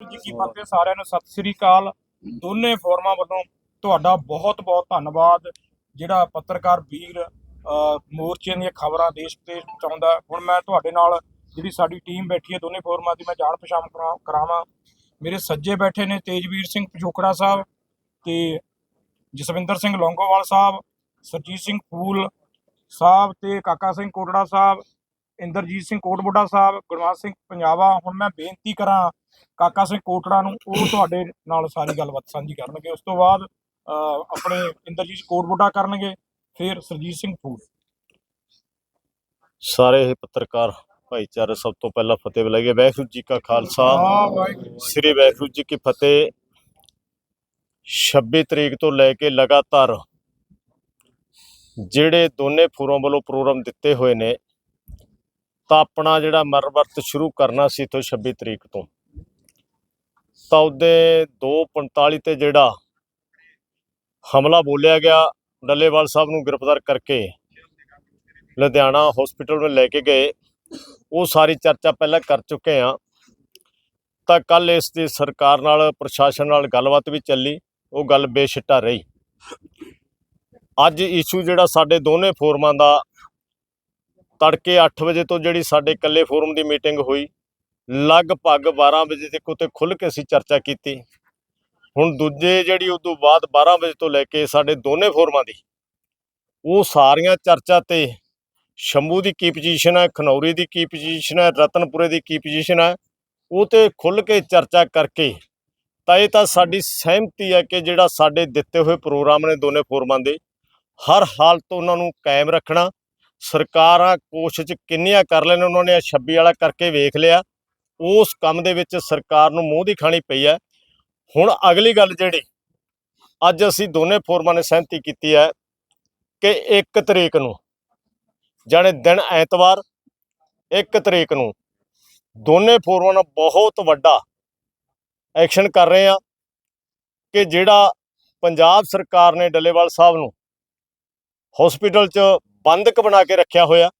ਜੀ ਕੀ ਫਤਿਹ ਸਾਰਿਆਂ ਨੂੰ ਸਤਿ ਸ੍ਰੀ ਅਕਾਲ। ਦੋਨੇ ਫੋਰਮਾਂ ਵੱਲੋਂ ਤੁਹਾਡਾ ਬਹੁਤ ਬਹੁਤ ਧੰਨਵਾਦ। ਜਿਹੜਾ ਪੱਤਰਕਾਰ ਵੀਰ ਅਹ, ਮੋਰਚੇ ਦੀਆਂ ਖਬਰਾਂ ਦੇਸ਼ ਤੇ ਪਹੁੰਚਾਉਂਦਾ ਹੁਣ ਮੈਂ ਤੁਹਾਡੇ ਨਾਲ ਜਿਹੜੀ ਸਾਡੀ ਟੀਮ ਬੈਠੀ ਹੈ ਦੋਨੇ ਫੋਰਮਾਂ ਦੀ ਮੈਂ ਜਾਣ ਪਛਾਣ ਕਰਾ- ਕਰਾਵਾਂ। ਮੇਰੇ ਸੱਜੇ ਬੈਠੇ ਨੇ ਤੇਜਵੀਰ ਸਿੰਘ ਪਿਛੋਕੜਾ ਸਾਹਿਬ ਤੇ ਜਸਵਿੰਦਰ ਸਿੰਘ ਲੌਂਗੋਵਾਲ ਸਾਹਿਬ ਸਰਜੀਤ ਸਿੰਘ ਫੂਲ ਸਾਹਿਬ ਤੇ ਕਾਕਾ ਸਿੰਘ ਕੋਟੜਾ ਸਾਹਿਬ ਇੰਦਰਜੀਤ ਸਿੰਘ ਕੋਟਬੁੱਢਾ ਸਾਹਿਬ ਗੁਰਮਾਨ ਸਿੰਘ ਪੰਜਾਬਾ ਹੁਣ ਮੈਂ ਬੇਨਤੀ ਕਰਾਂ ਕਾਕਾ ਸਿੰਘ ਕੋਟੜਾ ਨੂੰ ਉਹ ਤੁਹਾਡੇ ਨਾਲ ਸਾਰੀ ਗੱਲਬਾਤ ਸਾਂਝੀ ਕਰਨਗੇ। ਉਸ ਤੋਂ ਬਾਅਦ ਆਪਣੇ ਇੰਦਰਜੀਤ ਕੋਟਬੁੱਢਾ ਕਰਨਗੇ ਫਿਰ ਸਰਜੀਤ ਸਿੰਘ ਫੂਲ ਸਾਰੇ ਹੀ ਪੱਤਰਕਾਰ ਭਾਈਚਾਰੇ ਸਭ ਤੋਂ ਪਹਿਲਾਂ ਫਤਿਹ ਬੁਲਾਈਏ ਵਾਹਿਗੁਰੂ ਜੀ ਕਾ ਖਾਲਸਾ। ਸ੍ਰੀ ਵਾਹਿਗੁਰੂ ਜੀ ਕੀ ਫਤਿਹ। 26 ਤਰੀਕ ਤੋਂ ਲੈ ਕੇ ਲਗਾਤਾਰ ਜਿਹੜੇ ਦੋਨੇ ਫੋਰਮ ਵੱਲੋਂ ਪ੍ਰੋਗਰਾਮ ਦਿੱਤੇ ਹੋਏ ਨੇ ਤਾਂ ਆਪਣਾ ਜਿਹੜਾ ਮਰਵਰਤ ਸ਼ੁਰੂ ਕਰਨਾ ਸੀ ਤੋਂ 26 ਤਰੀਕ ਤੋਂ। ਤਾਂ ਉਹਦੇ 2:45 ਤੇ ਜਿਹੜਾ ਹਮਲਾ ਬੋਲਿਆ ਗਿਆ, ਡੱਲੇਵਾਲ ਸਾਹਿਬ ਨੂੰ ਗ੍ਰਿਫਤਾਰ ਕਰਕੇ ਲੁਧਿਆਣਾ ਹਸਪੀਟਲ ਵਿੱਚ ਲੈ ਕੇ ਗਏ। ਉਹ ਸਾਰੀ ਚਰਚਾ ਪਹਿਲਾਂ ਕਰ ਚੁੱਕੇ ਆ। ਤਾਂ ਕੱਲ ਇਸ ਦੀ ਸਰਕਾਰ ਨਾਲ, ਪ੍ਰਸ਼ਾਸਨ ਨਾਲ ਗੱਲਬਾਤ ਵੀ ਚੱਲੀ। ਉਹ ਗੱਲ ਬੇਸ਼ਿੱਟਾ ਰਹੀ। ਅੱਜ ਇਸ਼ੂ ਜਿਹੜਾ ਸਾਡੇ ਦੋਨੇ ਫੋਰਮਾਂ ਦਾ ਤੜਕੇ 8 ਵਜੇ ਤੋਂ ਜਿਹੜੀ ਸਾਡੇ ਇਕੱਲੇ ਫੋਰਮ ਦੀ ਮੀਟਿੰਗ ਹੋਈ, ਲਗਭਗ 12 ਵਜੇ ਤੱਕ ਉਤੇ ਖੁੱਲ ਕੇ ਅਸੀਂ ਚਰਚਾ ਕੀਤੀ। ਹੁਣ ਦੂਜੇ ਜਿਹੜੀ ਉਸ ਤੋਂ ਬਾਅਦ 12 ਵਜੇ ਤੋਂ ਲੈ ਕੇ ਸਾਡੇ ਦੋਨੇ ਫੋਰਮਾਂ ਦੀ, ਉਹ ਸਾਰੀਆਂ ਚਰਚਾ ਤੇ ਸ਼ੰਭੂ ਦੀ ਕੀ ਪੋਜੀਸ਼ਨ ਹੈ, ਖਨੌਰੀ ਦੀ ਕੀ ਪੋਜੀਸ਼ਨ ਹੈ, ਰਤਨਪੁਰੇ ਦੀ ਕੀ ਪੋਜੀਸ਼ਨ ਹੈ, ਉਹ ਤੇ ਖੁੱਲ ਕੇ ਚਰਚਾ ਕਰਕੇ ਤਾਂ ਇਹ ਤਾਂ ਸਾਡੀ ਸਹਿਮਤੀ ਹੈ ਕਿ ਜਿਹੜਾ ਸਾਡੇ ਦਿੱਤੇ ਹੋਏ ਪ੍ਰੋਗਰਾਮ ਨੇ ਦੋਨੇ ਫੋਰਮਾਂ ਦੇ, ਹਰ ਹਾਲਤ ਉਹਨਾਂ ਨੂੰ ਕਾਇਮ ਰੱਖਣਾ ਸਰਕਾਰਾਂ ਕੋਸ਼ਿਸ਼ ਕਿੰਨੀਆਂ ਕਰ ਲੈਣ, ਉਹਨਾਂ ਨੇ 26 ਵਾਲਾ ਕਰਕੇ ਵੇਖ ਲਿਆ। ਉਸ ਕੰਮ ਦੇ ਵਿੱਚ ਸਰਕਾਰ ਨੂੰ ਮੂੰਹ ਦੀ ਖਾਣੀ ਪਈ ਹੈ। ਹੁਣ ਅਗਲੀ ਗੱਲ ਜਿਹੜੀ, ਅੱਜ ਅਸੀਂ ਦੋਨੇ ਫੋਰਮਾਂ ਨੇ ਸਹਿਮਤੀ ਕੀਤੀ ਹੈ ਕਿ 1 ਤਰੀਕ ਨੂੰ, ਜਾਣੇ ਦਿਨ ਐਤਵਾਰ 1 ਤਰੀਕ ਨੂੰ ਦੋਨੇ ਫੋਰਮਾਂ ਨਾਲ ਬਹੁਤ ਵੱਡਾ ਐਕਸ਼ਨ ਕਰ ਰਹੇ ਆ ਕਿ ਜਿਹੜਾ ਪੰਜਾਬ ਸਰਕਾਰ ਨੇ ਡੱਲੇਵਾਲ ਸਾਹਿਬ ਨੂੰ ਹਸਪੀਟਲ 'ਚ ਬੰਦਕ ਬਣਾ ਕੇ ਰੱਖਿਆ ਹੋਇਆ।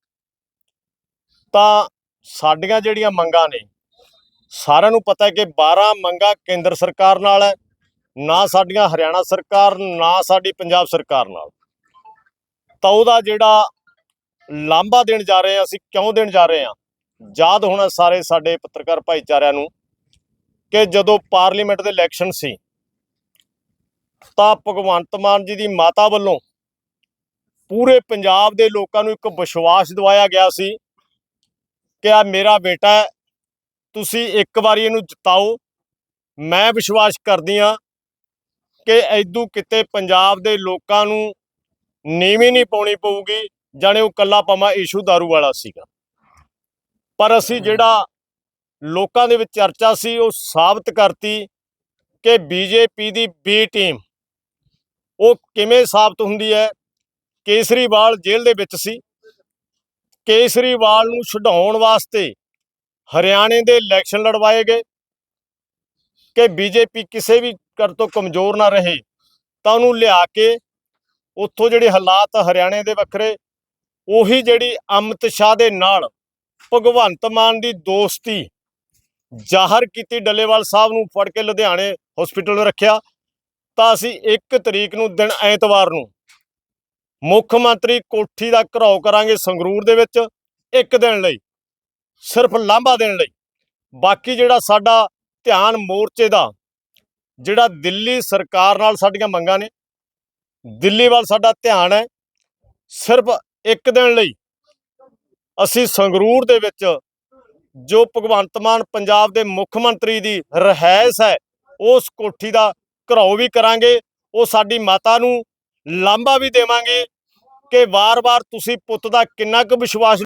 ਤਾਂ ਸਾਡੀਆਂ ਜਿਹੜੀਆਂ ਮੰਗਾਂ ਨੇ, ਸਾਰਿਆਂ ਨੂੰ ਪਤਾ ਹੈ ਕਿ 12 ਮੰਗਾਂ ਕੇਂਦਰ ਸਰਕਾਰ ਨਾਲ ਹੈ, ਨਾ ਸਾਡੀਆਂ ਹਰਿਆਣਾ ਸਰਕਾਰ, ਨਾ ਸਾਡੀ ਪੰਜਾਬ ਸਰਕਾਰ ਨਾਲ। ਤਾਂ ਉਹਦਾ ਜਿਹੜਾ ਲਾਂਭਾ ਦੇਣ ਜਾ ਰਹੇ ਹਾਂ ਅਸੀਂ, ਕਿਉਂ ਦੇਣ ਜਾ ਰਹੇ ਹਾਂ? ਯਾਦ ਹੋਣਾ ਸਾਰੇ ਸਾਡੇ ਪੱਤਰਕਾਰ ਭਾਈਚਾਰਿਆਂ ਨੂੰ ਕਿ ਜਦੋਂ ਪਾਰਲੀਮੈਂਟ ਦੇ ਇਲੈਕਸ਼ਨ ਸੀ, ਤਾਂ ਭਗਵੰਤ ਮਾਨ ਜੀ ਦੀ ਮਾਤਾ ਵੱਲੋਂ ਪੂਰੇ ਪੰਜਾਬ ਦੇ ਲੋਕਾਂ ਨੂੰ ਇੱਕ ਵਿਸ਼ਵਾਸ ਦਿਵਾਇਆ ਗਿਆ ਸੀ ਕਿ ਆ ਮੇਰਾ ਬੇਟਾ ਹੈ ਤੁਸੀਂ ਇੱਕ ਵਾਰੀ ਇਹਨੂੰ ਜਿਤਾਓ। ਮੈਂ ਵਿਸ਼ਵਾਸ ਕਰਦੀ ਹਾਂ ਕਿ ਐਦੂ ਕਿਤੇ ਪੰਜਾਬ ਦੇ ਲੋਕਾਂ ਨੂੰ ਨੀਵੀਂ ਨਹੀਂ ਪਾਉਣੀ ਪਊਗੀ ਜਾਣੇ ਉਹ ਕੱਲਾ ਪਮਾ ਇਸ਼ੂ दारू ਵਾਲਾ ਸੀਗਾ। ਪਰ ਅਸੀਂ ਜਿਹੜਾ ਲੋਕਾਂ ਦੇ ਵਿੱਚ ਚਰਚਾ ਸੀ ਉਹ ਸਾਬਤ ਕਰਤੀ ਕਿ ਬੀਜੇਪੀ ਦੀ ਬੀ ਟੀਮ ਉਹ ਕਿਵੇਂ ਸਾਬਤ ਹੁੰਦੀ ਹੈ ਕੇਸਰੀਵਾਲ ਜੇਲ੍ਹ ਦੇ ਵਿੱਚ ਸੀ। ਕੇਸਰੀਵਾਲ ਨੂੰ ਛਡਾਉਣ ਵਾਸਤੇ ਹਰਿਆਣੇ ਦੇ ਇਲੈਕਸ਼ਨ ਲੜਵਾਏ ਗਏ। ਕਿ ਬੀਜੇਪੀ ਕਿਸੇ ਵੀ ਕਰ ਤੋਂ ਕਮਜ਼ੋਰ ਨਾ ਰਹੇ, ਤਾਂ ਉਹਨੂੰ ਲਿਆ ਕੇ ਉੱਥੋਂ ਜਿਹੜੇ ਹਾਲਾਤ ਹਰਿਆਣੇ ਦੇ ਵੱਖਰੇ, ਉਹੀ ਜਿਹੜੀ ਅਮਿਤ ਸ਼ਾਹ ਦੇ ਨਾਲ ਭਗਵੰਤ ਮਾਨ ਦੀ ਦੋਸਤੀ ਜ਼ਾਹਰ ਕੀਤੀ ਡੱਲੇਵਾਲ ਸਾਹਿਬ ਨੂੰ ਫੜ ਕੇ ਲੁਧਿਆਣੇ ਹਸਪੀਟਲ ਰੱਖਿਆ, ਤਾਂ ਅਸੀਂ 1 ਤਰੀਕ ਨੂੰ ਦਿਨ ਐਤਵਾਰ ਨੂੰ ਮੁੱਖ ਮੰਤਰੀ ਕੋਠੀ ਦਾ ਘਰਾਓ ਕਰਾਂਗੇ ਸੰਗਰੂਰ ਦੇ ਵਿੱਚ ਇੱਕ ਦਿਨ ਲਈ, ਸਿਰਫ ਲਾਂਭਾ ਦੇਣ ਲਈ। ਬਾਕੀ ਜਿਹੜਾ ਸਾਡਾ ਧਿਆਨ ਮੋਰਚੇ ਦਾ, ਜਿਹੜਾ ਦਿੱਲੀ ਸਰਕਾਰ ਨਾਲ ਸਾਡੀਆਂ ਮੰਗਾਂ ਨੇ, ਦਿੱਲੀ ਵੱਲ ਸਾਡਾ ਧਿਆਨ ਹੈ, ਸਿਰਫ ਇੱਕ ਦਿਨ ਲਈ ਅਸੀਂ ਸੰਗਰੂਰ ਦੇ ਵਿੱਚ ਜੋ ਭਗਵੰਤ ਮਾਨ ਪੰਜਾਬ ਦੇ ਮੁੱਖ ਮੰਤਰੀ ਦੀ ਰਹਿਸ ਹੈ, ਉਸ ਕੋਠੀ ਦਾ ਘਰਾਓ ਵੀ ਕਰਾਂਗੇ, ਉਹ ਸਾਡੀ ਮਾਤਾ ਨੂੰ ਲਾਂਭਾ ਵੀ ਦੇਵਾਂਗੇ ਕਿ ਵਾਰ-ਵਾਰ ਤੁਸੀਂ ਪੁੱਤ ਦਾ ਕਿੰਨਾ ਕੁ ਵਿਸ਼ਵਾਸ